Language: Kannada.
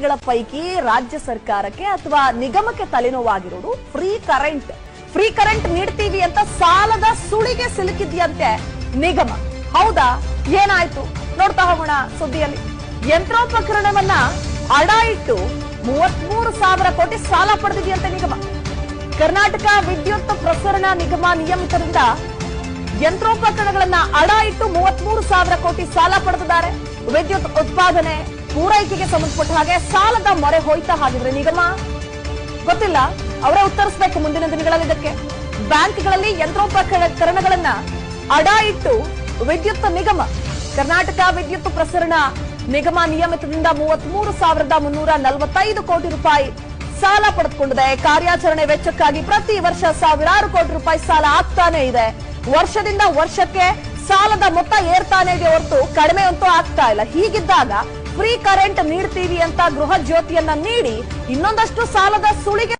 ಗಳ ಪೈಕಿ ರಾಜ್ಯ ಸರ್ಕಾರಕ್ಕೆ ಅಥವಾ ನಿಗಮಕ್ಕೆ ತಲೆನೋವಾಗಿರೋದು ಫ್ರೀ ಕರೆಂಟ್ ಫ್ರೀ ಕರೆಂಟ್ ನೀಡ್ತೀವಿ ಅಂತ ಸಾಲದ ಸುಳಿಗೆ ಸಿಲುಕಿದ್ಯಂತೆ ನಿಗಮ. ಹೌದಾ? ಏನಾಯ್ತು? ನೋಡ್ತಾ ಹೋಗೋಣ ಸುದ್ದಿಯಲ್ಲಿ. ಯಂತ್ರೋಪಕರಣವನ್ನ ಅಡ ಇಟ್ಟು ಮೂವತ್ಮೂರು ಸಾವಿರ ಕೋಟಿ ಸಾಲ ಪಡೆದಿದೆಯಂತೆ ನಿಗಮ. ಕರ್ನಾಟಕ ವಿದ್ಯುತ್ ಪ್ರಸರಣ ನಿಗಮ ನಿಯಮಿತರಿಂದ ಯಂತ್ರೋಪಕರಣಗಳನ್ನ ಅಡ ಇಟ್ಟು ಮೂವತ್ಮೂರು ಸಾವಿರ ಕೋಟಿ ಸಾಲ ಪಡೆದಿದ್ದಾರೆ. ವಿದ್ಯುತ್ ಉತ್ಪಾದನೆ ಪೂರೈಕೆಗೆ ಸಂಬಂಧಪಟ್ಟ ಹಾಗೆ ಸಾಲದ ಮೊರೆ ಹೋಯ್ತಾ ಹಾಗಿದ್ರೆ ನಿಗಮ ಗೊತ್ತಿಲ್ಲ. ಅವರೇ ಉತ್ತರಿಸಬೇಕು ಮುಂದಿನ ದಿನಗಳಲ್ಲಿ ಇದಕ್ಕೆ. ಬ್ಯಾಂಕ್ಗಳಲ್ಲಿ ಯಂತ್ರೋಪಕರಣಗಳನ್ನ ಅಡ ಇಟ್ಟು ವಿದ್ಯುತ್ ನಿಗಮ, ಕರ್ನಾಟಕ ವಿದ್ಯುತ್ ಪ್ರಸರಣ ನಿಗಮ ನಿಯಮಿತದಿಂದ ಮೂವತ್ಮೂರು ಸಾವಿರದ ಮುನ್ನೂರ ನಲವತ್ತೈದು ಕೋಟಿ ರೂಪಾಯಿ ಸಾಲ ಪಡೆದುಕೊಂಡಿದೆ. ಕಾರ್ಯಾಚರಣೆ ವೆಚ್ಚಕ್ಕಾಗಿ ಪ್ರತಿ ವರ್ಷ ಸಾವಿರಾರು ಕೋಟಿ ರೂಪಾಯಿ ಸಾಲ ಆಗ್ತಾನೆ ಇದೆ. ವರ್ಷದಿಂದ ವರ್ಷಕ್ಕೆ ಸಾಲದ ಮೊತ್ತ ಏರ್ತಾನೆ ಇದೆ ಹೊರತು ಕಡಿಮೆ ಅಂತೂ ಆಗ್ತಾ ಇಲ್ಲ. ಹೀಗಿದ್ದಾಗ ಫ್ರೀ ಕರೆಂಟ್ ನೀಡ್ತೀವಿ ಅಂತ ಗೃಹ ಜ್ಯೋತಿಯನ್ನ ನೀಡಿ ಇನ್ನೊಂದಷ್ಟು ಸಾಲದ ಸುಳಿಗೆ